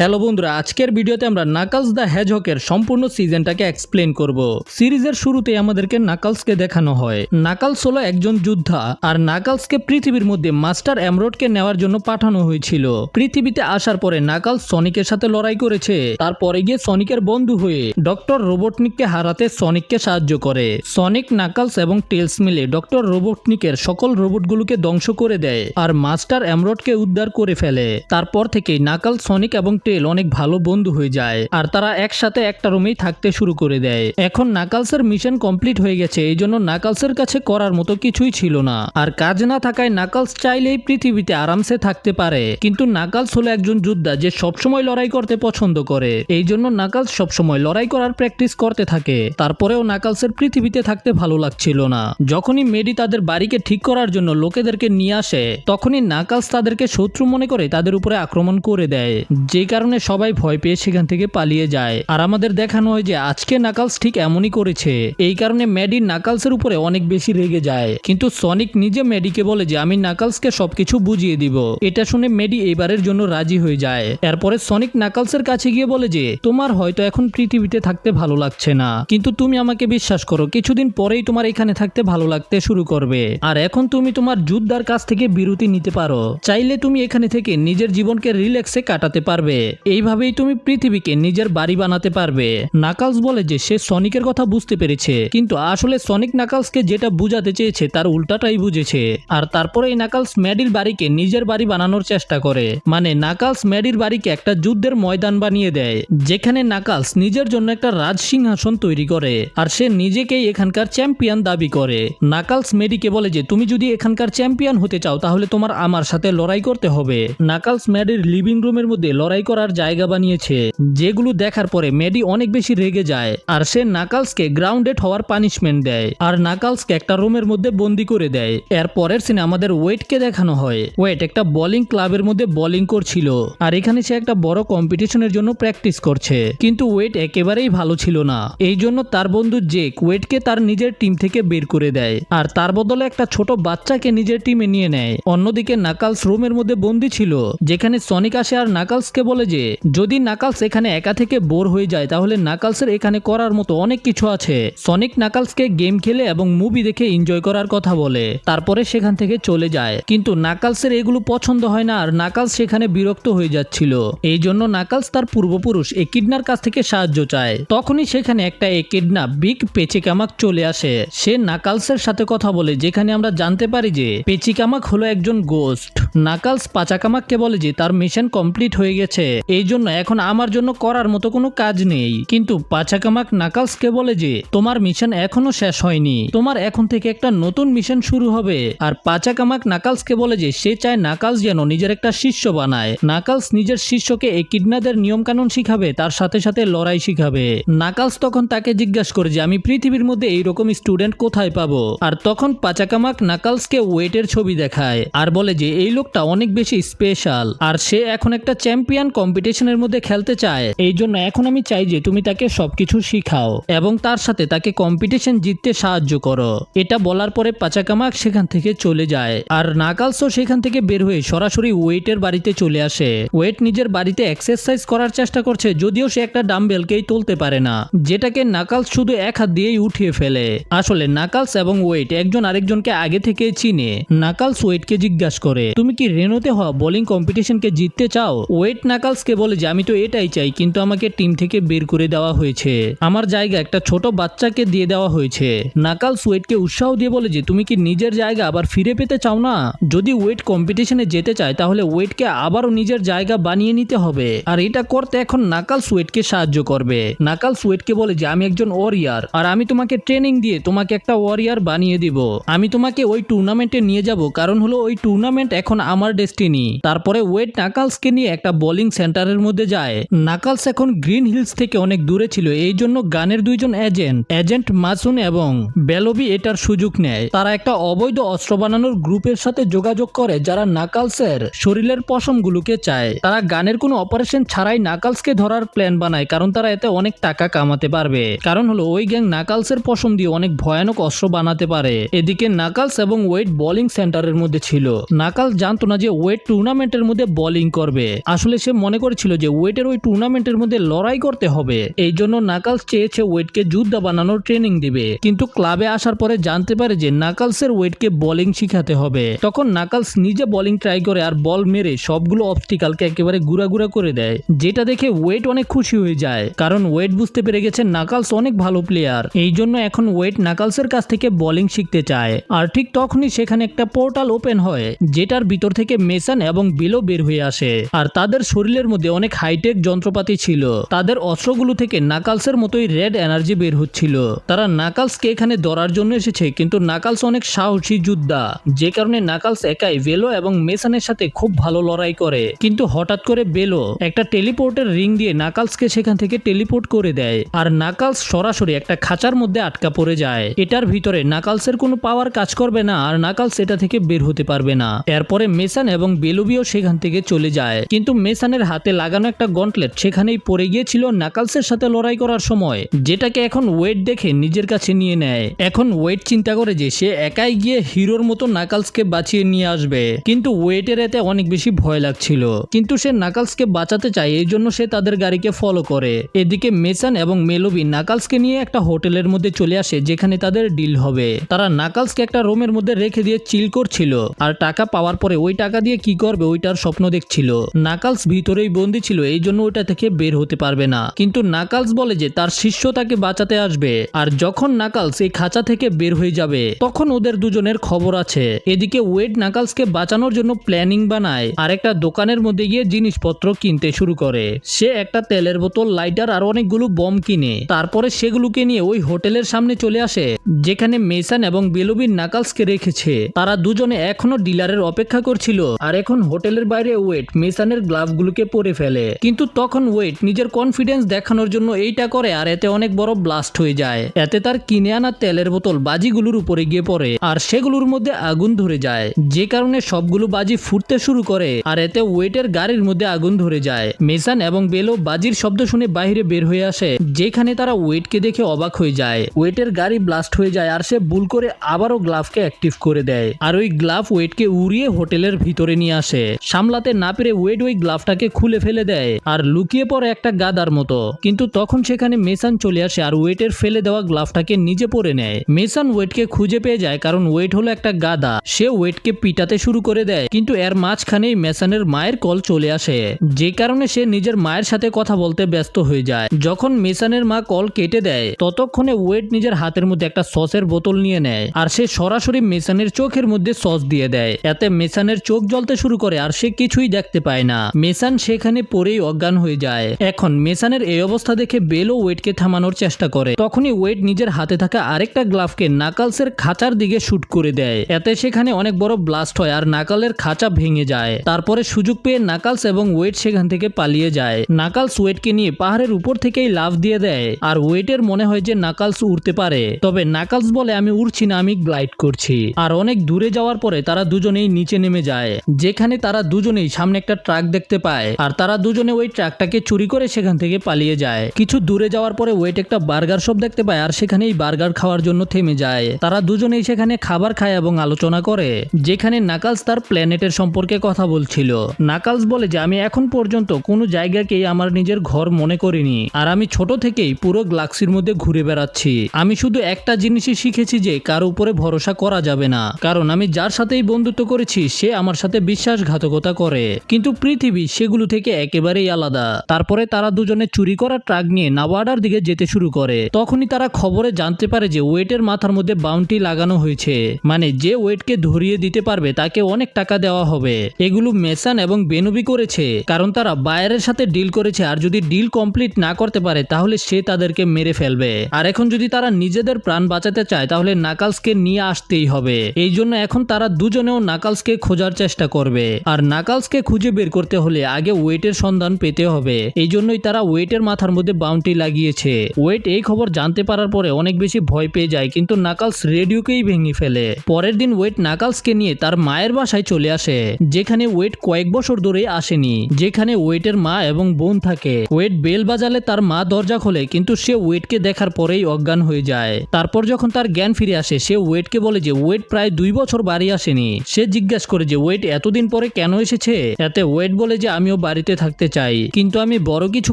Hello বন্ধুরা, আজকের ভিডিওতে আমরা নাকালস দ্য হ্যাজহকের সম্পূর্ণ সিজনটাকে এক্সপ্লেন করব। সিরিজের শুরুতে আমাদেরকে নাকালসকে দেখানো হয়। নাকালস হলো একজন যোদ্ধা, আর নাকালসকে পৃথিবীর মধ্যে মাস্টার এমরোডকে নেওয়ার জন্য পাঠানো হয়েছিল। পৃথিবীতে আসার পরে নাকালস সনিকের সাথে লড়াই করেছে। তারপরে গিয়ে সনিকের বন্ধু হয়ে ডক্টর রোবটনিককে হারাতে সনিককে সাহায্য করে। সনিক নাকালস এবং টেলস মিলে ডক্টর রোবটনিকের সকল রোবটগুলোকে ধ্বংস করে দেয়, আর মাস্টার এমরোডকে উদ্ধার করে ফেলে। তারপর থেকেই নাকাল সনিক এবং টেল অনেক ভালো বন্ধু হয়ে যায় আর তারা একসাথে একটা রুমেই থাকতে শুরু করে দেয়। এখন নাকালসের মিশন কমপ্লিট হয়ে গেছে এই জন্য নাকালসের কাছে করার মতো কিছুই ছিল না। আর কাজ না থাকায় নাকালস চাইলেই পৃথিবীতে আরামসে থাকতে পারে। কিন্তু নাকালস হলো একজন যোদ্ধা যে সবসময় লড়াই করতে পছন্দ করে। এই জন্য নাকালস সবসময় লড়াই করার প্র্যাকটিস করতে থাকে। তারপরেও নাকালসের পৃথিবীতে থাকতে ভালো লাগছিল না। যখনই মেডি তাদের বাড়িকে ঠিক করার জন্য লোকেদেরকে নিয়ে আসে, তখনই নাকালস তাদেরকে শত্রু মনে করে তাদের উপরে আক্রমণ করে দেয়। যে কারণে সবাই ভয় পেয়ে সেখান থেকে পালিয়ে যায়। আর আমাদের দেখানো হয় যে আজকে নাকালস ঠিক এমনই করেছে। এই কারণে ম্যাডি নাকালসের উপরে অনেক বেশি রেগে যায়। কিন্তু সনিক নিজে ম্যাডিকে বলে যে, আমি নাকালসকে সবকিছু বুঝিয়ে দিব। এটা শুনে মেডি এবারের জন্য রাজি হয়ে যায়। এরপরে সনিক নাকালসের কাছে গিয়ে বলে যে, তোমার হয়তো এখন পৃথিবীতে থাকতে ভালো লাগছে না। কিন্তু তুমি আমাকে বিশ্বাস করো, কিছুদিন পরেই তোমার এখানে থাকতে ভালো লাগতে শুরু করবে। আর এখন তুমি তোমার যুদ্ধার কাছ থেকে বিরতি নিতে পারো। চাইলে তুমি এখানে থেকে নিজের জীবনকে রিল্যাক্সে কাটাতে পারবে। এইভাবেই তুমি পৃথিবীকে নিজের বাড়ি বানাতে পারবে। নাকালস বলে যে সে সনিকের কথা বুঝতে পেরেছে, কিন্তু আসলে সনিক নাকালসকে যেটা বুঝাতে চেয়েছে তার উল্টাটাই বুঝেছে। আর তারপরে এই নাকালস ম্যাডির বাড়িকে নিজের বাড়ি বানানোর চেষ্টা করে। মানে নাকালস ম্যাডির বাড়িকে একটা যুদ্ধের ময়দান বানিয়ে দেয়, যেখানে নাকালস নিজের জন্য একটা রাজ সিংহাসন তৈরি করে, আর সে নিজেকেই এখানকার চ্যাম্পিয়ন দাবি করে। নাকালস মেডিকে বলে যে, তুমি যদি এখানকার চ্যাম্পিয়ন হতে চাও, তাহলে তোমার আমার সাথে লড়াই করতে হবে। নাকালস ম্যাডির লিভিং রুমের মধ্যে লড়াই করার জায়গা বানিয়েছে, যেগুলো দেখার পরে মেডি অনেক বেশি রেগে যায়, আর সে নাকালসকে গ্রাউন্ডেড হওয়ার পানিশমেন্ট দেয়, আর নাকালসকে একটা রুমের মধ্যে বন্দি করে দেয়। এর পরের সিনে আমাদের ওয়েটকে দেখানো হয়। ওয়েট একটা বোলিং ক্লাবের মধ্যে বোলিং করছিল, আর এখানে সে একটা বড় কম্পিটিশনের জন্য প্র্যাকটিস করছে। কিন্তু ওয়েট একেবারেই ভালো ছিল না। এই জন্য তার বন্ধু জেক ওয়েটকে তার নিজের টিম থেকে বের করে দেয়, আর তার বদলে একটা ছোট বাচ্চাকে নিজের টিমে নিয়ে নেয়। অন্যদিকে নাকালস রুমের মধ্যে বন্দি ছিল, যেখানে সনিক আসে আর নাকালসকে বলে যে, যদি নাকালস এখানে একা থেকে বোর হয়ে যায়, তাহলে নাকালসের এখানে করার মতো অনেক কিছু আছে। সনিক নাকালসকে গেম খেলে এবং মুভি দেখে এনজয় করার কথা বলে। তারপরে সেখান থেকে চলে যায়। কিন্তু নাকালসের এগুলো পছন্দ হয় না, আর নাকালস সেখানে বিরক্ত হয়ে যাচ্ছিল। এই জন্য নাকালস তার পূর্বপুরুষ একিডনার কাছ থেকে সাহায্য চায়। তখনই সেখানে একটা একিডনা বিগ পেচিকামাক চলে আসে। সে নাকালসের সাথে কথা বলে, যেখানে আমরা জানতে পারি যে, পেচিকামাক হলো একজন গোস্ট। নাকালস পাচাকামাককে বলে যে তার মিশন কমপ্লিট হয়ে গেছে। এই জন্য এখন আমার জন্য করার মতো কোনো কাজ নেই। কিন্তু পাচাকামাক নাকালসকে বলে যে, তোমার মিশন এখনও শেষ হয়নি। তোমার এখন থেকে একটা নতুন মিশন শুরু হবে। আর পাচাকামাক নাকালসকে বলে যে, সে চায় নাকালস যেন নিজের একটা শিষ্য বানায়। নাকালস নিজের শিষ্যকে এই কিডনাদের নিয়ম কানুন শিখাবে, তার সাথে সাথে লড়াই শিখাবে। নাকালস তখন তাকে জিজ্ঞাসা করে যে, আমি পৃথিবীর মধ্যে এইরকম স্টুডেন্ট কোথায় পাবো? আর তখন পাচাকামাক নাকালসকে ওয়েটের ছবি দেখায় আর বলে যে, এই লোকটা অনেক বেশি স্পেশাল আর সে এখন একটা চ্যাম্পিয়ন কম্পিটিশনের মধ্যে খেলতে চায়। এই জন্য এখন আমি চাই যে তুমি তাকে সবকিছু শিখাও এবং তার সাথে তাকে কম্পিটিশন জিততে সাহায্য করো। এটা বলার পরে পাচাকামাক সেখান থেকে চলে যায়। আর নাকালসও সেখান থেকে বের হয়ে সরাসরি ওয়েটের বাড়িতে চলে আসে। ওয়েট নিজের বাড়িতে এক্সারসাইজ করার চেষ্টা করছে, যদিও সে একটা ডাম্বেলকেই তুলতে পারে না, যেটাকে নাকালস শুধু এক হাত দিয়েই উঠিয়ে ফেলে। আসলে নাকালস এবং ওয়েট একজন আরেকজনকে আগে থেকে চিনে। নাকালস ওয়েটকে জিজ্ঞাসা করে, তুমি কি রেনোতে হওয়া বোলিং কম্পিটিশনকে জিততে চাও? ওয়েট নাকালসকে বলে যে, আমি তো এটাই চাই, কিন্তু আমাকে টিম থেকে বের করে দেওয়া হয়েছে। আমার জায়গা একটা ছোট বাচ্চাকে দিয়ে দেওয়া হয়েছে। নাকালস ওয়েটকে উৎসাহ দিয়ে বলে যে, তুমি কি নিজের জায়গা আবার ফিরে পেতে চাও না? যদি ওয়েট কম্পিটিশনে যেতে চায়, তাহলে ওয়েটকে আবারও নিজের জায়গা বানিয়ে নিতে হবে। আর এটা করতে এখন নাকালস ওয়েটকে সাহায্য করবে। নাকালস ওয়েটকে বলে যে, আমি একজন ওয়ারিয়ার আর আমি তোমাকে ট্রেনিং দিয়ে তোমাকে একটা ওয়ারিয়ার বানিয়ে দিব। আমি তোমাকে ওই টুর্নামেন্টে নিয়ে যাব। কারণ হলো, ওই টুর্নামেন্ট এখন আমার ডেস্টিনি। তারপরে ওয়েট নাকালসকে নিয়ে একটা বোলিং সেন্টারের মধ্যে যায়। নাকালস এখন গ্রিন হিলস থেকে অনেক দূরে ছিল, এই জন্য গানের দুইজন এজেন্ট এজেন্ট মাসুন এবং বেলবি এটার সুযোগ নেয়। তারা একটা অবৈধ অস্ত্র বানানোর গ্রুপের সাথে যোগাযোগ করে, যারা নাকালসের শরীরের পশমগুলোকে চায়। তারা গানের কোনো অপারেশন ছাড়াই নাকালসকে ধরার প্ল্যান বানায়, কারণ তারা এতে অনেক টাকা কামাতে পারবে। কারণ হলো, ওই গ্যাং নাকালসের পশম দিয়ে অনেক ভয়ানক অস্ত্র বানাতে পারে। এদিকে নাকালস এবং ওয়েট বোলিং সেন্টারের মধ্যে ছিল। নাকালস জানতো না যে ওয়েট টুর্নামেন্টের মধ্যে বোলিং করবে। আসলে সে মনে করেছিল যে ওয়েটের ওই টুর্নামেন্টের মধ্যে লড়াই করতে হবে। এই জন্য নাকালস চেয়েছে ওয়েটকে যুদ্ধ বানানোর ট্রেনিং দিবে। কিন্তু ক্লাবে আসার পরে জানতে পারে যে নাকালসের ওয়েটকে বোলিং শিখাতে হবে। তখন নাকালস নিজে বোলিং ট্রাই করে আর বল মেরে সবগুলো অবস্টিকালকে একেবারে গুড়া করে দেয়, যেটা দেখে ওয়েট অনেক খুশি হয়ে যায়। কারণ ওয়েট বুঝতে পেরে গেছে নাকালস অনেক ভালো প্লেয়ার এই জন্য এখন ওয়েট নাকালসের কাছ থেকে বোলিং শিখতে চায়। আর ঠিক তখনই সেখানে একটা পোর্টাল ওপেন হয়, যেটার ভিতর থেকে মেসান এবং বিলো বের হয়ে আসে। আর তাদের শরীরের মধ্যে অনেক হাইটেক যন্ত্রপাতি ছিল। তাদের অস্ত্রগুলো থেকে নাকালসের মতোই রেড এনার্জি বের হচ্ছিল। তারা নাকালসকে এখানে ধরার জন্য এসেছে, কিন্তু নাকালস অনেক সাহসী যোদ্ধা। যে কারণে নাকালস একাই বেলো এবং মেসানের সাথে খুব ভালো লড়াই করে। কিন্তু হঠাৎ করে বেলো একটা টেলিপোর্টের রিং দিয়ে নাকালসকে সেখান থেকে টেলিপোর্ট করে দেয়। আর নাকালস সরাসরি একটা খাঁচার মধ্যে আটকা পড়ে যায়। এটার ভিতরে নাকালসের কোনো পাওয়ার কাজ করবে না, আর নাকালস এটা থেকে বের হতে পারবে না। এরপরে মেসান এবং বেলুবিও সেখান থেকে চলে যায়। কিন্তু মেসানের হাতে লাগানো একটা গন্টলেট সেখানেই পড়ে গিয়েছিল নাকালসের সাথে লড়াই করার সময়, যেটাকে এখন ওয়েট দেখে নিজের কাছে নিয়ে নেয়। এখন ওয়েট চিন্তা করে যে সে একাই গিয়ে হিরোর মতো নাকালসকে বাঁচিয়ে নিয়ে আসবে। কিন্তু ওয়েটের এতে অনেক বেশি ভয় লাগছিল। কিন্তু সে নাকালসকে বাঁচাতে চায়, এই জন্য সে তাদের গাড়িকে ফলো করে। এদিকে মেসান এবং মেলোবি নাকালসকে নিয়ে একটা হোটেলের মধ্যে চলে আসে, যেখানে তাদের ডিল হবে। তারা নাকালসকে একটা রুমের মধ্যে রেখে দিয়ে চিল করছিল। আর টাকা পাওয়ার পরে ওই টাকা দিয়ে কি করবে ওইটার স্বপ্ন দেখছিল। নাকালস ভিতরেই বন্দি ছিল, এই জন্য ওইটা থেকে বের হতে পারবে না। কিন্তু নাকালস বলে যে তার শিষ্য তাকে বাঁচাতে আসবে। আর যখন নাকালস এই খাঁচা থেকে বের হয়ে যাবে, তখন ওদের দুজনের খবর আছে। এদিকে ওয়েড নাকালসকে বাঁচানোর জন্য প্ল্যানিং বানায় আর একটা দোকানের মধ্যে গিয়ে জিনিসপত্র কিনতে শুরু করে। সে একটা তেলের বোতল, লাইটার আর অনেকগুলো বম কিনে, তারপরে সেগুলোকে নিয়ে ওই হোটেলের সামনে চলে আসে, যেখানে মেসান এবং বেলুবিন নাকালসকে রেখেছে। তারা দুজনে এখনও ডিলারের অপেক্ষা করছিল। আর এখন হোটেলের বাইরে ওয়েট, মেসানের গ্লাভগুলোকে পরে ফেলে। কিন্তু তখন ওয়েট নিজের কনফিডেন্স দেখানোর জন্য এইটা করে আর এতে অনেক বড় ব্লাস্ট হয়ে যায়। এতে তার কিনে আনা তেলের বোতল বাজিগুলোর উপরে গিয়ে পড়ে আর সেগুলোর মধ্যে আগুন ধরে যায়। যে কারণে সবগুলো বাজি ফুটতে শুরু করে আর এতে ওয়েটের গাড়ির মধ্যে আগুন ধরে যায়। মেসান এবং বেলো বাজির শব্দ শুনে বাইরে বের হয়ে আসে, যেখানে তারা ওয়েটকে দেখে অবাক হয়ে যায়। ওয়েটের গাড়ি ব্লাস্ট হয়ে যায় আর সে ভুল করে আবারও গ্লাভকে অ্যাক্টিভ করে দেয়। আর ওই গ্লাভ ওয়েটকে উড়িয়ে হোটেলের ভিতরে নিয়ে আসে। সামলাতে না পেরে ওয়েট ওই গ্লাভটাকে খুলে ফেলে দেয় আর লুকিয়ে পড়ে একটা গাদার মতো। কিন্তু তখন সেখানে মেসান চলে আসে আর ওয়েটের ফেলে দেওয়া গ্লাভটাকে নিজে পরে নেয়। মেসান ওয়েটকে খুঁজে পেয়ে যায় কারণ ওয়েট হলো একটা গাদা। সে ওয়েটকে পিটাতে শুরু করে দেয়। কিন্তু এর মাঝখানেই মেসানের মায়ের কল চলে আসে। যে কারণে সে নিজের মায়ের সাথে কথা বলতে ব্যস্ত হয়ে যায়। যখন মেসানের মা কল কেটে দেয়, ততক্ষণে ওয়েট নিজের হাতের মধ্যে একটা সসের বোতল নিয়ে নেয়। আর সে সরাসরি মেসানের চোখের মধ্যে সস দিয়ে দেয়। এতে মেসানের চোখ জ্বলতে শুরু করে আর সে কিছুই দেখতে পায় না। মেসান সেখানে পরেই অজ্ঞান হয়ে যায়। এখন মেসানের এই অবস্থা দেখে বেলও ওয়েটকে থামানোর চেষ্টা করে। তখনই ওয়েট নিজের হাতে থাকা আরেকটা গ্লাভকে নাকালসের খাঁচার দিকে শুট করে দেয়। এতে সেখানে অনেক বড় ব্লাস্ট হয় আর নাকালের খাঁচা ভেঙে যায়। তারপরে সুযোগ পেয়ে নাকালস এবং ওয়েট সেখান থেকে পালিয়ে যায়। নাকালস ওয়েটকে নিয়ে পাহাড়ের উপর থেকেই লাভ দিয়ে দেয় আর ওয়েটের মনে হয় যে নাকালস উড়তে পারে। তবে নাকালস বলে, আমি উড়ছি না, আমি গ্লাইড করছি। আর অনেক দূরে যাওয়ার পরে তারা দুজনেই নিচে নেমে যায়। যেখানে তারা দুজনেই সামনে একটা ট্রাক দেখতে পায় আর তারা দুজনে ওই ট্রাকটাকে চুরি করে সেখান থেকে পালিয়ে যায়। কিছু দূরে যাওয়ার পরে ওয়েট একটা বার্গার শপ দেখতে পায় আর সেখানেই বার্গার খাওয়ার জন্য থেমে যায়। তারা দুজনেই সেখানে খাবার খায় এবং আলোচনা করে, যেখানে নাকালস তার প্ল্যানেটের সম্পর্কে কথা বলছিল। নাকালস বলে যে, আমি এখন পর্যন্ত কোনো জায়গাকেই আমার নিজের ঘর মনে করিনি আর আমি ছোট থেকেই পুরো গ্লাক্সির মধ্যে ঘুরে বেড়াচ্ছি। আমি শুধু একটা জিনিসই শিখেছি যে, কার উপরে ভরসা করা যাবে না। কারণ আমি যার সাথেই বন্ধুত্ব করেছি সে আমার সাথে বিশ্বাসঘাতকতা করে। কিন্তু পৃথিবী সেগুলো থেকে একেবারেই আলাদা। তারপরে তারা দুজনে চুরি করা ট্রাক নিয়ে নাওয়াডার দিকে যেতে শুরু করে। তখনই তারা খবরে জানতে পারে যে ওয়েটের মাথার মধ্যে বাউন্টি লাগানো হয়েছে। মানে যে ওয়েটকে ধরিয়ে দিতে পারবে তাকে অনেক টাকা দেওয়া হবে। এগুলো মেসান এবং বেনুবি করেছে। কারণ তারা বায়ারের সাথে ডিল করেছে আর যদি ডিল কমপ্লিট না করতে পারে তাহলে সে তাদেরকে মেরে ফেলবে। আর এখন যদি তারা নিজেদের প্রাণ বাঁচাতে চায় তাহলে নাকালসকে নিয়ে আসতেই হবে। এই জন্য এখন তারা দুজনেও নাকালসকে খোঁজার চেষ্টা করবে। আর নাকালসকে খুঁজে বের করতে হলে আগে ওয়েটের সন্ধান পেতে হবে। এই জন্যই তারা ওয়েটের মাথার মধ্যে বাউন্টি লাগিয়েছে। ওয়েট এই খবর জানতে পারার পরে অনেক বেশি ভয় পেয়ে যায়, কিন্তু নাকালস রেডিওকেই ভেঙে ফেলে। পরের দিন ওয়েট নাকালসকে নিয়ে তার মায়ের বাসায় চলে আসে, যেখানে ওয়েট কয়েক বছর ধরে আসেনি, যেখানে ওয়েটের মা এবং বোন থাকে। ওয়েট বেল বাজালে তার মা দরজা খোলে, কিন্তু সে ওয়েটকে দেখার পরেই অজ্ঞান হয়ে যায়। তারপর যখন তার জ্ঞান ফিরে আসে, সে ওয়েটকে বলে যে ওয়েট প্রায় দুই বছর বাড়ি আসেনি। সে জিজ্ঞাসা যে ওয়েট এতদিন পরে কেন এসেছে? এতে ওয়েট বলে যে, আমিও বাড়িতে থাকতে চাই। কিন্তু আমি বড় কিছু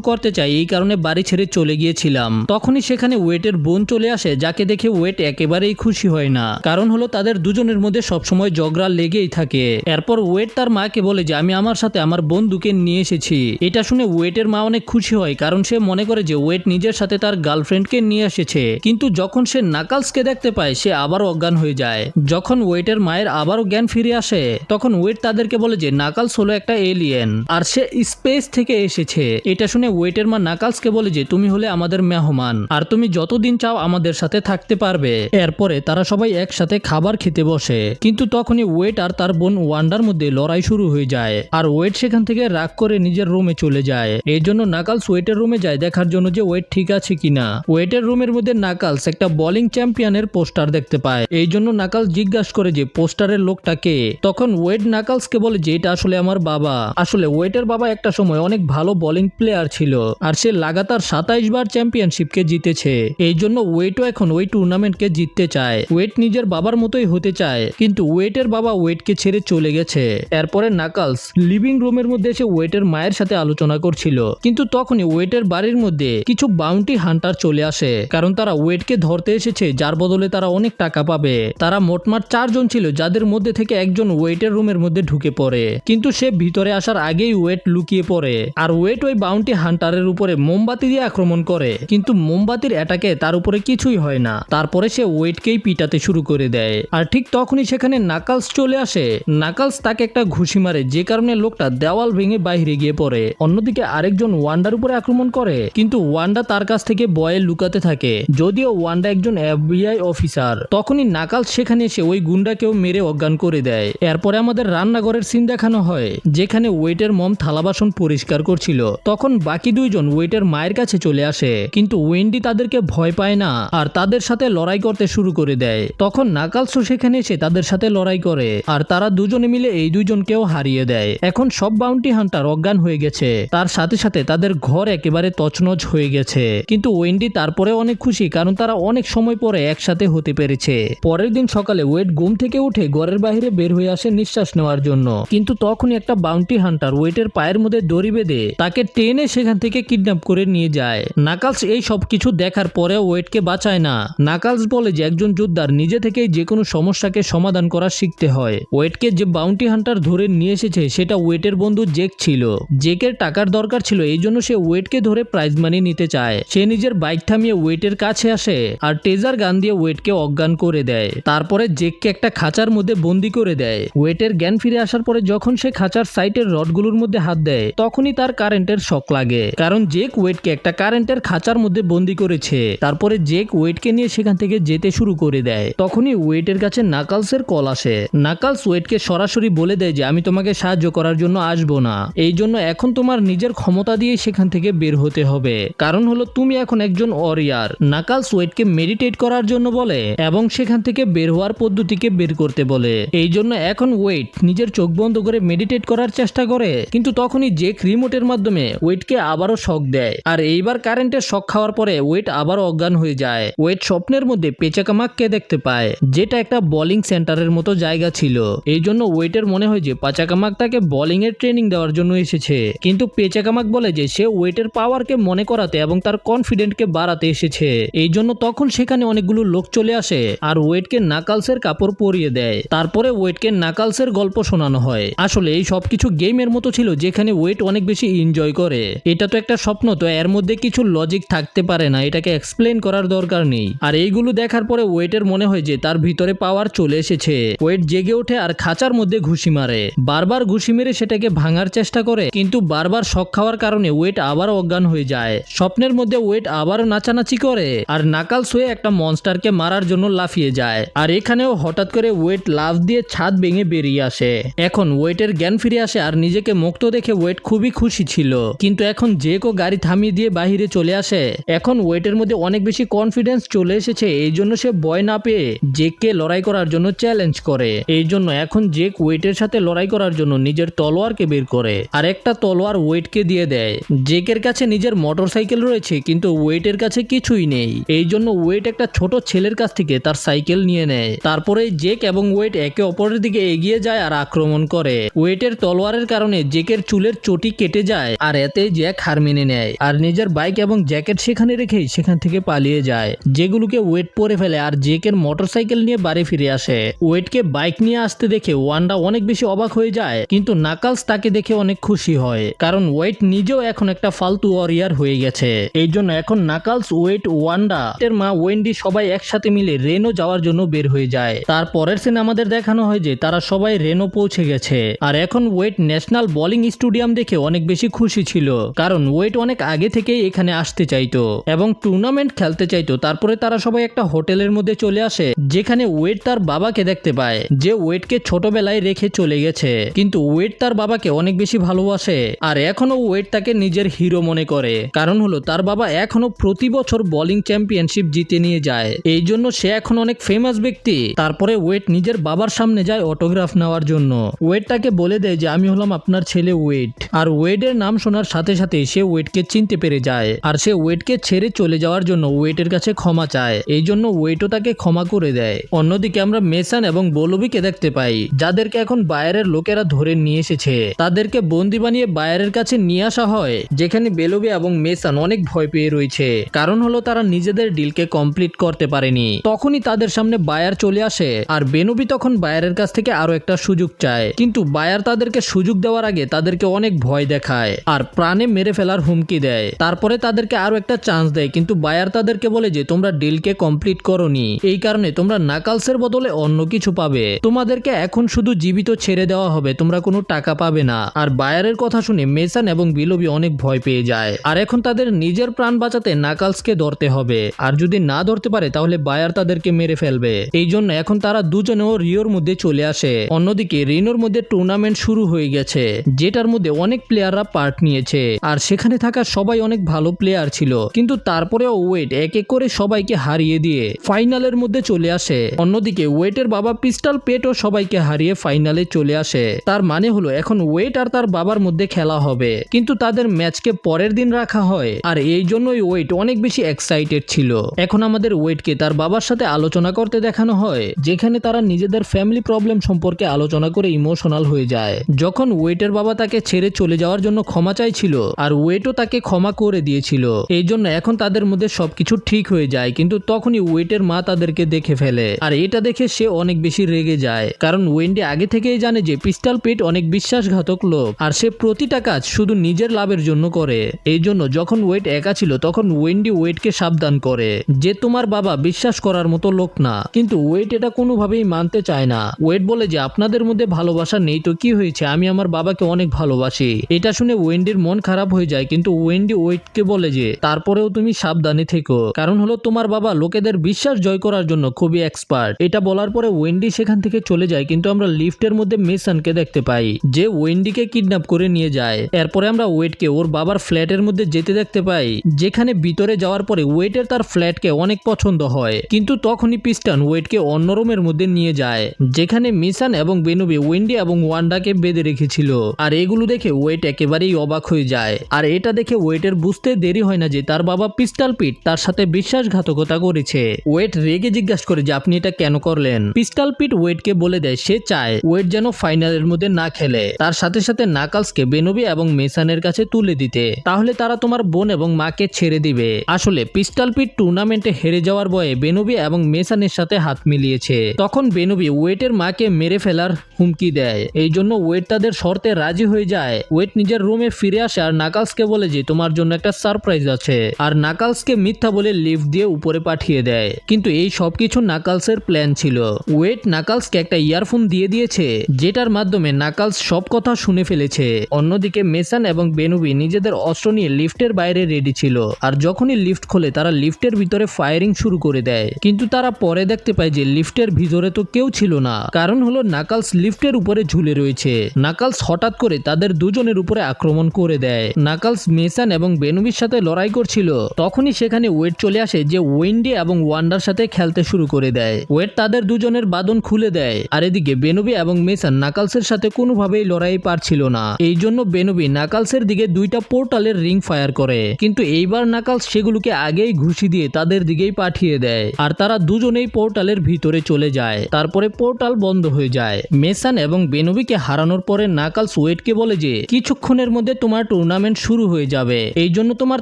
করতে চাই, এই কারণে বাড়ি ছেড়ে চলে গিয়েছিলাম। তখনই সেখানে ওয়েটের বোন চলে আসে, যাকে দেখে ওয়েট একেবারেই খুশি হয় না। কারণ হলো, তাদের দুজনের মধ্যে সবসময় ঝগড়া লেগেই থাকে। এরপর ওয়েট তার মাকে বলে যে, আমি আমার সাথে আমার বন্ধুকে নিয়ে এসেছি। এটা শুনে ওয়েটের মা অনেক খুশি হয়, কারণ সে মনে করে যে ওয়েট নিজের সাথে তার গার্লফ্রেন্ডকে নিয়ে এসেছে। কিন্তু যখন সে নাকালসকে দেখতে পায়, সে আবার অজ্ঞান হয়ে যায়। যখন ওয়েটের মায়ের আবারও জ্ঞান ফিরে আসে তখন ওয়েট তাদেরকে বলে যে নাকালস হলো একটা এলিয়েন আর সে স্পেস থেকে এসেছে। এটা শুনে ওয়েটের মা নাকালসকে বলে যে, তুমি হলে আমাদের মেহমান, আর তুমি যতদিন চাও আমাদের সাথে থাকতে পারবে। এরপরে তারা সবাই একসাথে খাবার খেতে বসে। কিন্তু তখনই ওয়েট আর তার বোন ওয়ান্ডার মধ্যে লড়াই শুরু হয়ে যায়। আর ওয়েট সেখান থেকে রাগ করে নিজের রুমে চলে যায়। এই জন্য নাকালস ওয়েটের রুমে যায় দেখার জন্য যে, ওয়েট ঠিক আছে কিনা? ওয়েটের রুমের মধ্যে নাকালস একটা বোলিং চ্যাম্পিয়নের পোস্টার দেখতে পায়। এই জন্য নাকালস জিজ্ঞাসা করে যে, পোস্টারের লোকটা কে? তখন ওয়েট নাকালসকে বলে যে এটা আসলে আমার বাবা, আসলে ওয়েটের বাবা একটা সময় অনেক ভালো বোলিং প্লেয়ার ছিল আর সে লাগাতার সাতাইশ বার চ্যাম্পিয়নশিপকে জিতেছে। এই জন্য ওয়েটও এখন ওই টুর্নামেন্টকে জিততে চায়। ওয়েট নিজের বাবার মতোই হতে চায়, কিন্তু ওয়েটের বাবা ওয়েটকে ছেড়ে চলে গেছে। এরপরে নাকালস লিভিং রুমের মধ্যে এসে ওয়েটের মায়ের সাথে আলোচনা করছিল। কিন্তু তখনই ওয়েটের বাড়ির মধ্যে কিছু বাউন্টি হান্টার চলে আসে, কারণ তারা ওয়েটকে ধরতে এসেছে, যার বদলে তারা অনেক টাকা পাবে। তারা মোটমাট চারজন ছিল, যাদের মধ্যে থেকে একজন ওয়েটের রুমের মধ্যে ঢুকে পড়ে। কিন্তু সে ভিতরে আসার আগেই ওয়েট লুকিয়ে পড়ে। আর ওয়েট ওই বাউন্টি হান্টারের উপরে মোমবাতি দিয়ে আক্রমণ করে। কিন্তু মোমবাতির অ্যাটাকে তার উপরে কিছুই হয় না। তারপরে সে ওয়েটকেই পিটাতে শুরু করে দেয়। আর ঠিক তখনই সেখানে নাকালস চলে আসে। নাকালস তাকে একটা ঘুষি মারে, যে কারণে লোকটা দেওয়াল ভেঙে বাইরে গিয়ে পড়ে। অন্যদিকে আরেকজন ওয়ান্ডার উপরে আক্রমণ করে। কিন্তু ওয়ান্ডা তার কাছ থেকে বয়ে লুকাতে থাকে। যদিও ওয়ান্ডা একজন এফবিআই অফিসার তখনই নাকালস সেখানে এসে ওই গুন্ডাকেও মেরে অজ্ঞান করে দেয়। এরপরে আমাদের রান্নাঘরের সিন দেখানো হয়, যেখানে ওয়েটের মম থালা বাসন পরিষ্কার করছিল। তখন বাকি দুইজন ওয়েটের মায়ের কাছে চলে আসে। কিন্তু ওয়েন্ডি তাদেরকে ভয় পায় না, আর তাদের সাথে লড়াই করতে শুরু করে দেয়। তখন নাকালসও সেখানে এসে তাদের সাথে লড়াই করে, আর তারা দুজনে মিলে এই দুইজনকেও হারিয়ে দেয়। এখন সব বাউন্টি হান্টার অজ্ঞান হয়ে গেছে। তার সাথে সাথে তাদের ঘর একেবারে তছনছ হয়ে গেছে। কিন্তু ওয়েন্ডি তারপরে অনেক খুশি, কারণ তারা অনেক সময় পরে একসাথে হতে পেরেছে। পরের দিন সকালে ওয়েট ঘুম থেকে উঠে ঘরের বাইরে বের হয়ে আসে নিঃশ্বাস নেওয়ার জন্য। কিন্তু তখনই একটা বাউন্টি হান্টার ওয়েটের পায়ের মধ্যে দড়ি বেঁধে তাকে টেনে সেখান থেকে কিডন্যাপ করে নিয়ে যায়। নাকালস এই সব কিছু দেখার পরেও ওয়েটকে বাঁচায় না। নাকালস বলে যে একজন যোদ্ধার নিজে থেকেই যে কোনো সমস্যাকে সমাধান করা শিখতে হয়। ওয়েটকে যে বাউন্টি হান্টার ধরে নিয়ে এসেছে সেটা ওয়েটের বন্ধু জেক ছিল। জেকের টাকার দরকার ছিল, এই জন্য সে ওয়েটকে ধরে প্রাইজ মানি নিতে চায়। সে নিজের বাইক থামিয়ে ওয়েটের কাছে আসে আর টেজার গান দিয়ে ওয়েটকে অজ্ঞান করে দেয়। তারপরে জেককে একটা খাঁচার মধ্যে বন্দি করে দেয়। ওয়েটের জ্ঞান ফিরে আসার পরে যখন সে খাঁচার সাইটের রডগুলোর মধ্যে হাত দেয়, তখনই তার কারেন্টের শক লাগে। কারণ জেক ওয়েটকে একটা কারেন্টের খাঁচার মধ্যে বন্দি করেছে। তারপরে জেক ওয়েটকে নিয়ে সেখান থেকে যেতে শুরু করে দেয়। তখনই ওয়েটের কাছে নাকালসের কল আসে। নাকালস ওয়েটকে সরাসরি বলে দেয় যে, আমি তোমাকে সাহায্য করার জন্য আসব না। এই জন্য এখন তোমার নিজের ক্ষমতা দিয়ে সেখান থেকে বের হতে হবে। কারণ হলো তুমি এখন একজন অরিয়ার নাকালস ওয়েটকে মেডিটেট করার জন্য বলে এবং সেখান থেকে বের হওয়ার পদ্ধতিকে বের করতে বলে। এই জন্য এখন ওয়েট নিজের চোখ বন্ধ করে মেডিটেট করার চেষ্টা করে। কিন্তু তখনই জেক রিমোটের মাধ্যমে ওয়েটকে আবারও শক দেয়। আর এইবার কারেন্টের শক খাওয়ার পরে ওয়েট আবারও অজ্ঞান হয়ে যায়। ওয়েট স্বপ্নের মধ্যে পেচাকামাককে দেখতে পায়, যেটা একটা বোলিং সেন্টারের মতো জায়গা ছিল। এই জন্য ওয়েটের মনে হয় যে পাচাকামাক তাকে বোলিং এর ট্রেনিং দেওয়ার জন্য এসেছে। কিন্তু পেচাকামাক বলে যে সে ওয়েটের পাওয়ারকে মনে করাতে এবং তার কনফিডেন্টকে বাড়াতে এসেছে। এই জন্য তখন সেখানে অনেকগুলো লোক চলে আসে, আর ওয়েটকে নাকালসের কাপড় পরিয়ে দেয়। তারপরে ওয়েটকে নাকালসের গল্প শোনানো হয়। আসলে এই সবকিছু গেমের মতো ছিল যেখানে ওয়েট অনেক বেশি এনজয় করে। এটা তো একটা স্বপ্ন, তো এর মধ্যে কিছু লজিক থাকতে পারে না, এটাকে এক্সপ্লেন করার দরকার নেই। আর এইগুলো দেখার পরে ওয়েটের মনে হয় যে তার ভিতরে পাওয়ার চলে এসেছে। ওয়েট জেগে ওঠে আর খাঁচার মধ্যে ঘুষি মারে। বারবার ঘুষি মেরে সেটাকে ভাঙার চেষ্টা করে, কিন্তু বারবার শখ খাওয়ার কারণে ওয়েট আবার অজ্ঞান হয়ে যায়। স্বপ্নের মধ্যে ওয়েট আবারও নাচানাচি করে আর নাকালস হয়ে একটা মনস্টারকে মারার জন্য লাফিয়ে যায়। আর এখানেও হঠাৎ করে ওয়েট লাফ দিয়ে ছাদ ভেঙে বেরিয়ে আসে। এখন ওয়েটের জ্ঞান ফিরে আসে আর নিজেকে মুক্ত দেখে ওয়েট খুবই খুশি ছিল। কিন্তু এখন যে কেউ গাড়ি থামিয়ে দিয়ে বাহিরে চলে আসে। এখন ওয়েটের মধ্যে অনেক বেশি কনফিডেন্স চলে এসেছে, এই জন্য সে ভয় না পেয়ে জেককে লড়াই করার জন্য চ্যালেঞ্জ করে। এই জন্য এখন জেক ওয়েটের সাথে লড়াই করার জন্য নিজের তলোয়ারকে বের করে আর একটা তলোয়ার ওয়েটকে দিয়ে দেয়। জেকের কাছে নিজের মোটরসাইকেল রয়েছে, কিন্তু ওয়েটের কাছে কিছুই নেই। এই জন্য ওয়েট একটা ছোট ছেলের কাছ থেকে তার সাইকেল নিয়ে নেয়। তারপরে জেক এবং ওয়েট একে অপরের দিকে এগিয়ে যায় আর আক্রমণ করে। ওয়েটের তলোয়ারের কারণে জেকের চুলের চটি কেটে যায় আর এতে জ্যাক হার মেনে নেয় আর নিজের বাইক এবং জ্যাকেট সেখানে রেখেই সেখান থেকে পালিয়ে যায়। যেগুলোকে ওয়েট পরে ফেলে আর জেকের মোটরসাইকেল নিয়ে বাড়ি ফিরে আসে। ওয়েটকে বাইক নিয়ে আসতে দেখে ওয়ান্ডা অনেক বেশি অবাক হয়ে যায়, কিন্তু নাকালস তাকে দেখে অনেক খুশি হয়, কারণ ওয়েট নিজেও এখন একটা ফালতু ওয়ারিয়ার হয়ে গেছে। এই জন্য এখন নাকালস, ওয়েট, ওয়ান্ডা এর মা ওয়েন্ডি সবাই একসাথে মিলে রেনো যাওয়ার জন্য বের হয়ে যায়। তারপরের সিনে আমাদের দেখানো হয় যে তারা সবাই রেনো পৌঁছে গেছে। আর এখন ওয়েট ন্যাশনাল বোলিং স্টেডিয়াম দেখে অনেক বেশি খুশি ছিল। কারণ ওয়েট অনেক আগে থেকেই এখানে আসতে চাইতো এবং টুর্নামেন্ট খেলতে চাইতো। তারপরে তারা সবাই একটা হোটেলের মধ্যে চলে আসে, যেখানে ওয়েট তার বাবাকে দেখতে পায়, যে ওয়েটকে ছোটবেলায় রেখে চলে গেছে। কিন্তু ওয়েট তার বাবাকে অনেক বেশি ভালোবাসে, আর এখনও ওয়েট তাকে নিজের হিরো মনে করে। কারণ হলো, তার বাবা এখনও প্রতি বছর বোলিং চ্যাম্পিয়নশিপ জিতে নিয়ে যায়। এই জন্য সে এখন অনেক ফেমাস ব্যক্তি। তারপরে ওয়েট নিজের বাবার সামনে যায় অটোগ্রাফ নেওয়ার জন্য। ওয়েট তাকে বলে দেয় যে, আমি হলাম আপনার ছেলে ওয়েট। আর ওয়েটের নাম শোনার সাথে সাথে সে ওয়েটকে চিনতে পেরে যায়। আর সে ওয়েটকে ছেড়ে চলে যাওয়ার জন্য ওয়েটের কাছে ক্ষমা চায়। এই জন্য ওয়েটও তাকে ক্ষমা করে দেয়। অন্যদিকে আমরা মেসান এবং বলবিকে দেখতে পাই, যাদেরকে এখন বাইরের লোকেরা ধরে নিয়ে এসেছে। তাদেরকে বন্দি বানিয়ে বাইরের কাছে নিয়ে আসা হয়, যেখানে বেলবি এবং মেসান অনেক ভয় পেয়ে রয়েছে। কারণ হলো তারা নিজেদের ডিলকে কমপ্লিট করতে পারেনি। তখনই তাদের সামনে বায়ার চলে আসে, আর বেনবি তখন বায়ারের কাছ থেকে আরও একটা সুযোগ চায়। কিন্তু বায়ার তাদেরকে সুযোগ দেওয়ার আগে তাদেরকে অনেক ভয় দেখায় আর প্রাণে মেরে ফেলার হুমকি দেয়। তারপরে তাদেরকে আরও একটা চান্স দেয়, কিন্তু বায়ার তাদেরকে বলে যে, তোমরা ডিলকে কমপ্লিট করনি। এই কারণে তোমরা নাকালসের বদলে অন্য কিছু পাবে। তোমাদেরকে এখন শুধু জীবিত ছেড়ে দেওয়া হবে, তোমরা কোনো টাকা পাবে না। আর বায়ারের কথা শুনে মেসান এবং বিলবি অনেক ভয় পেয়ে যায়। আর এখন তাদের নিজের প্রাণ বাঁচাতে নাকালসকে ধরতে হবে। আর যদি না ধরতে পারে, তাহলে বায়ার তাদেরকে মেরে ফেলবে। এই জন্য এখন তারা দুজনেও রিওর মধ্যে চলে আসে। অন্যদিকে রিনোর মধ্যে টুর্নামেন্ট শুরু হয়ে গেছে, যেটার মধ্যে অনেক প্লেয়াররা পার্ট নিয়েছে। আর সেখানে থাকা সবাই অনেক ভালো প্লেয়ার ছিল। কিন্তু তারপরেও ওয়েট এক এক করে সবাইকে হারিয়ে দিয়ে ফাইনালের মধ্যে চলে আসে। অন্যদিকে, ওয়েটের বাবা পিস্টাল পেটও সবাইকে হারিয়ে ফাইনালে চলে আসে। তার মানে হলো, এখন ওয়েট আর তার বাবার মধ্যে খেলা হবে। কিন্তু তাদের ম্যাচকে পরের দিন রাখা হয়। আর এই জন্যই ওয়েট অনেক বেশি এক্সাইটেড ছিল। এখন আমাদের ওয়েটকে তার বাবার সাথে আলোচনা করতে দেখানো হয়, যেখানে তারা নিজেদের ফ্যামিলি প্রবলেম সম্পর্কে আলোচনা করে ইমোশনাল হয়ে যায়। যখন ওয়েটের বাবা তাকে ছেড়ে চলে যাওয়ার জন্য ক্ষমা চাইছিল আর ওয়েটও তাকে ক্ষমা করে দিয়েছিল। এই জন্য এখন তাদের মধ্যে সবকিছু ঠিক হয়ে যায়, কিন্তু তখনই ওয়েটের মা তাদেরকে দেখে ফেলে। আর এটা দেখে সে অনেক বেশি রেগে যায়, কারণ ওয়েন্ডি আগে থেকেই জানে যে পিস্টাল পেট অনেক বিশ্বাসঘাতক লোক, আর সে প্রতিটা কাজ শুধু নিজের লাভের জন্য করে। এই জন্য যখন ওয়েট একা ছিল, তখন ওয়েন্ডি ওয়েটকে সাবধান করে, যে তোমার বাবা বিশ্বাস করার মতো লোক না। কিন্তু ওয়েট এটা কোনোভাবেই মানতে চায় না। ওয়েট বলে যে আপনাদের মধ্যে ভালোবাসা নেই, তো কি হয়েছে? আমি আমার বাবাকে অনেক ভালোবাসি। এটা শুনে ওয়েন্ডির মন খারাপ হয়ে যায়, কিন্তু ওয়েন্ডি ওয়েটকে বলে যে, তারপরেও তুমি সাবধানে থেকো। কারণ হলো তোমার বাবা লোকেদের বিশ্বাস জয় করার জন্য খুবই এক্সপার্ট এটা বলার পরে ওয়েন্ডি সেখান থেকে চলে যায়, কিন্তু আমরা লিফটের মধ্যে মেসানকে দেখতে পাই, যে ওয়েন্ডিকে কিডন্যাপ করে নিয়ে যায়। এরপরে আমরা ওয়েটকে ওর বাবার ফ্ল্যাটের মধ্যে যেতে দেখতে পাই, যেখানে ভিতরে যাওয়ার পরে ওয়েটের তার ফ্ল্যাটকে অনেক পছন্দ হয়। কিন্তু তখনই পিস্টন ওয়েটকে অন্য রুমের মধ্যে নিয়ে যায়, যেখানে মিসান এবং বেনুবি ওয়েন্ডি এবং ওয়ান্ডাকে বেঁধে রেখেছিল। আর এগুলো দেখে ওয়েট একেবারেই অবাক হয়ে যায়। আর এটা দেখে ওয়েটের বুঝতে দেরি হয় না যে তার বাবা পিস্টাল পিট তার সাথে বিশ্বাসঘাতকতা করেছে। ওয়েট রেগে জিজ্ঞাসা করে যে, আপনি এটা কেন করলেন? পিস্টাল পিট ওয়েটকে বলে দেয়, সে চায় ওয়েট যেন ফাইনালের মধ্যে না খেলে। তার সাথে সাথে নাকালসকে বেনবি এবং মেসানের কাছে তুলে দিতে। তাহলে তারা তোমার বোন এবং মাকে ছেড়ে দিবে। আসলে পিস্টাল পিট টুর্নামেন্টে হেরে যাওয়ার বয়ে বেনবি এবং মেসানের সাথে হাত মিলিয়েছে। তখন বেনবি ওয়েটের মাকে মেরে ফেলার হুমকি দেয়। এই জন্য ওয়েট তাদের শর্তে রাজি হয়ে যায়। ওয়েট নিজের রুমে ফিরে আসে আর নাকালসকে বলে যে, তোমার জন্য একটা সারপ্রাইজ আছে। আর নাকালসকে মিথ্যা বলে লিফট দিয়ে উপরে পাঠিয়ে দেয়। কিন্তু এই সবকিছু নাকালসের প্ল্যান ছিল। ওয়েট নাকালসকে একটা ইয়ারফোন দিয়ে দিয়েছে, যেটার মাধ্যমে নাকালস সব কথা শুনে ফেলেছে। অন্যদিকে মেসান এবং বেনুবি নিজেদের অস্ত্র নিয়ে লিফটের বাইরে রেডি ছিল। আর যখনই লিফট খোলে, তারা লিফটের ভিতরে ফায়ারিং শুরু করে দেয়। কিন্তু তারা পরে দেখতে পায় যে লিফটের ভিতরে তো কেউ ছিল না। কারণ হলো নাকালস লিফটের উপরে ঝুলে রয়েছে। নাকালস হঠাৎ করে তাদের দুজনের উপরে আক্রমণ করে দেয়। নাকালস মেসান এবং বেনুবির সাথে লড়াই করছিল। তখনই সেখানে ওয়েট চলে আসে যে ওয়েন্ডি এবং ওয়ান্ডার সাথে খেলতে শুরু করে দেয়। ওয়েট তাদের দুজনের বাদন খুলে দেয়। আর এদিকে বেনুবি এবং মেসান নাকালসের সাথে কোনোভাবেই লড়াই পারছিল না। এই জন্য বেনুবি নাকালসের দিকে দুইটা পোর্টালের রিং ফায়ার করে। কিন্তু এইবার নাকালস সেগুলোকে আগেই ঘুষি দিয়ে তাদের দিকেই পাঠিয়ে দেয়। আর তারা দুজনেই পোর্টালের ভিতরে চলে যায়। তারপরে পোর্টাল বন্ধ হয়ে যায়। মেসান এবং বেনুবিকে হারানোর পরে নাকালস ওয়েটকে বলে যে, কিছুক্ষণের মধ্যে তোমার টুর্নামেন্ট শুরু হয়ে যাবে। এই জন্য তোমার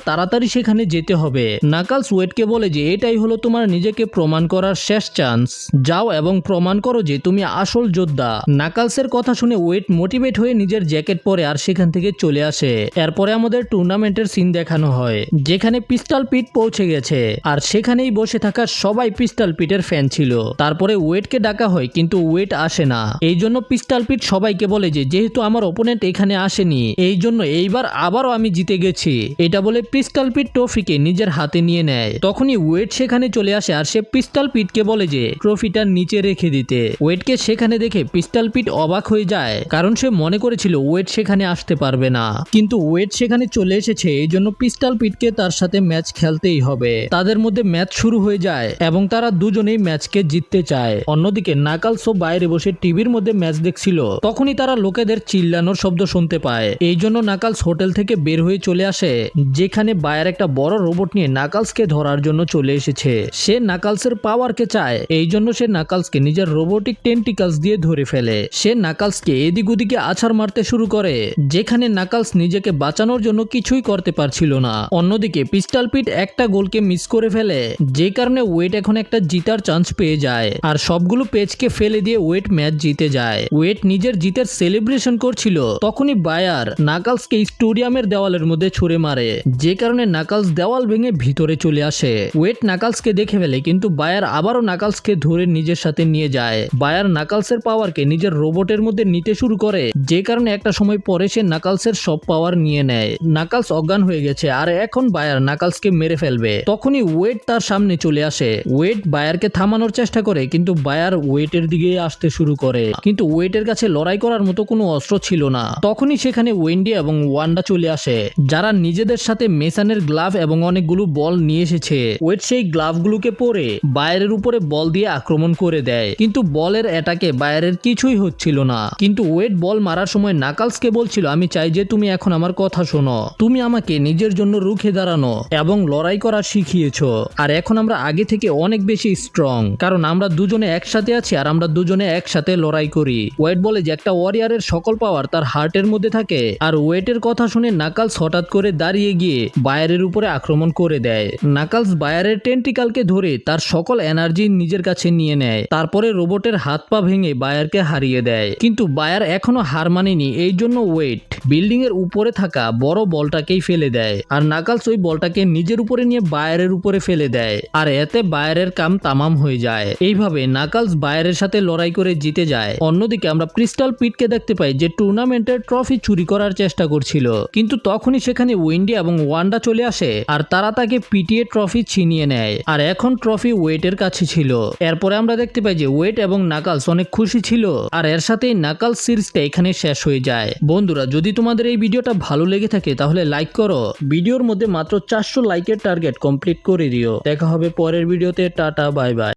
তাড়াতাড়ি সেখানে যেতে হবে। নাকালস ওয়েটকে বলে যে, এটাই হলো তোমার নিজেকে প্রমাণ করার শেষ চান্স যাও এবং প্রমাণ করো যে তুমি আসল যোদ্ধা। নাকালসের কথা শুনে ওয়েট মোটিভেট হয়ে নিজের জ্যাকেট পরে আর সেখান থেকে চলে আসে। এরপরে আমাদের টুর্নামেন্টের সিন দেখানো হয়, যেখানে পিস্টাল পিট পৌঁছে গেছে। আর সেখানেই বসে থাকা সবাই পিস্টাল পিটের ফ্যান ছিল। তারপরে ওয়েটকে ডাকা হয়, কিন্তু ওয়েট আসে না। এই জন্য পিস্টাল পিট সবাইকে বলে যে, যেহেতু আমার ওপোনেন্ট এখানে আসেনি এই জন্য এইবার আবারও আমি জিতে গেছি। এটা বলে পিস্টাল পিট ট্রফিকে নিজের হাতে নিয়ে নেয়। তখনই ওয়েট সেখানে চলে আসে আর সে পিস্টাল পিটকে বলে যে, ট্রফিটা নিচে রেখে দিতে। ওয়েটকে সেখানে দেখে পিস্টাল পিট অবাক হয়ে যায়, কারণ সে মনে করেছিল ওয়েট সেখানে আসতে পারবে না। কিন্তু ওয়েট সেখানে চলে এসেছে এই জন্য পিস্টাল পিটকে তার সাথে ম্যাচ খেলতেই হবে। তাদের মধ্যে ম্যাচ শুরু হয়ে যায় এবং তারা দুজনেই ম্যাচকে জিততে চায়। অন্যদিকে নাকালসও বাইরে বসে টিভির মধ্যে ম্যাচ দেখছিল। তখনই তারা লোকেদের চিল্লানোর শব্দ শুনতে পায়। এই জন্য নাকালস হোটেল থেকে বের হয়ে চলে আসে, যেখানে বায়ার একটা বড় রোবট নিয়ে নাকালসকে ধরার জন্য চলে এসেছে। সে নাকালসের পাওয়ারকে চায়, এই জন্য সে নাকালসকে নিজের রোবোটিক টেন্টিকালস দিয়ে ধরে ফেলে। সে নাকালসকে এদিক ওদিকে আছাড় মারতে শুরু করে, যেখানে নাকালস নিজেকে বাঁচানোর জন্য কিছুই করতে পারছিল না। অন্যদিকে পিস্টাল পিট একটা গোলকে মিস করে ফেলে, যে কারণে ওয়েট এখন একটা জিতার চান্স পেয়ে যায়। আর সবগুলো পেজকে ফেলে দিয়ে ওয়েট ম্যাচ জিতে যায়। ওয়েট নিজের জিতের সেলিব্রেশন করছিল। তখনই বায়ার নাকালসকে স্টেডিয়ামের দেওয়ালের মধ্যে ছুড়ে মারে। যে কারণে নাকালস দেওয়াল ভেঙে ভিতরে চলে আসে। ওয়েট নাকালসকে দেখে ফেলে, কিন্তু বায়ার আবারও নাকালসকে ধরে নিজের সাথে নিয়ে যায়। বায়ার নাকালসের পাওয়ারকে নিজের রোবটের মধ্যে নিতে শুরু করে। যে কারণে একটা সময় পরে সে নাকালসের সব পাওয়ার নিয়ে নেয়। নাকালস অজ্ঞান হয়ে গেছে, আর এখন বায়ার নাকালসকে মেরে ফেলবে। তখনই ওয়েট তার সামনে চলে আসে। ওয়েট বায়ারকে থামানোর চেষ্টা করে, কিন্তু বায়ার ওয়েটের দিকে আসতে শুরু করে। কিন্তু ওয়েটের কাছে লড়াই করার মতো কোনো অস্ত্র ছিল না। তখনই সেখানে ওয়েন্ডি এবং ওয়ান্ডা চলে আসে, যারা নিজেদের সাথে মেসানের গ্লাভ এবং অনেকগুলো বল নিয়ে এসেছে। ওয়েট সেই গ্লাভগুলোকে পরে বাইরের উপরে বল দিয়ে আক্রমণ করে দেয়। কিন্তু বলের অ্যাটাকে বাইরের কিছুই হচ্ছিল না। কিন্তু ওয়েট বল মারার সময় নাকালসকে বলছিল, আমি চাই যে তুমি এখন আমার কথা শোনো। তুমি আমাকে নিজের জন্য রুখে দাঁড়ানো এবং লড়াই করা শিখিয়েছ। আর এখন আমরা আগে থেকে অনেক বেশি স্ট্রং কারণ আমরা দুজনে একসাথে আছি আর আমরা দুজনে একসাথে লড়াই করি। ওয়েট বলে যে একটা ওয়ারিয়ারের সকল পাওয়ার তার হার্টের মধ্যে থাকে আর ওয়েটের কথা শুনে নাকালস হঠাৎ করে দাঁড়িয়ে গিয়ে বায়ারের উপরে আক্রমণ করে দেয়। নাকালস বায়ারের টেন্টিকালকে ধরে তার সকল এনার্জি নিজের কাছে নিয়ে নেয়। তারপরে রোবটের হাত পা ভেঙে বায়ারকে হারিয়ে দেয়। কিন্তু বায়ার এখনও হার মানেনি, এই জন্য ওয়েট বিল্ডিং এর উপরে থাকা বড় বলটাকেই ফেলে দেয়। আর নাকালস ওই বলটাকে নিজের উপরে নিয়ে বায়ারের উপরে ফেলে দেয়। আর এতে বায়ারের কাম তামাম হয়ে যায়। এইভাবে নাকালস বায়ারের সাথে লড়াই করে জিতে যায়। অন্যদিকে আমরা ক্রিস্টাল পিটকে দেখতে পাই, যে টুর্নামেন্টের ট্রফি চুরি করার চেষ্টা করছিল। কিন্তু তখনই সেখানে উইন্ডি এবং ওয়ান্ডা চলে আসে, আর তারা তাকে পিটিয়ে ট্রফি ছিনিয়ে নেয়। আর এখন ট্রফি ওয়েটের কাছে ছিল। এরপরে আমরা দেখতে পাই যে ওয়েট এবং নাকালস অনেক খুশি ছিল, আর এর সাথেই নাকালস সিরিজটা এখানে শেষ হয়ে যায়। বন্ধুরা, যদি তোমাদের এই ভিডিওটা ভালো লেগে থাকে, তাহলে লাইক করো। ভিডিওর মধ্যে মাত্র চারশো লাইকের টার্গেট কমপ্লিট করে দিও। দেখা হবে পরের ভিডিওতে, টাটা বাই বাই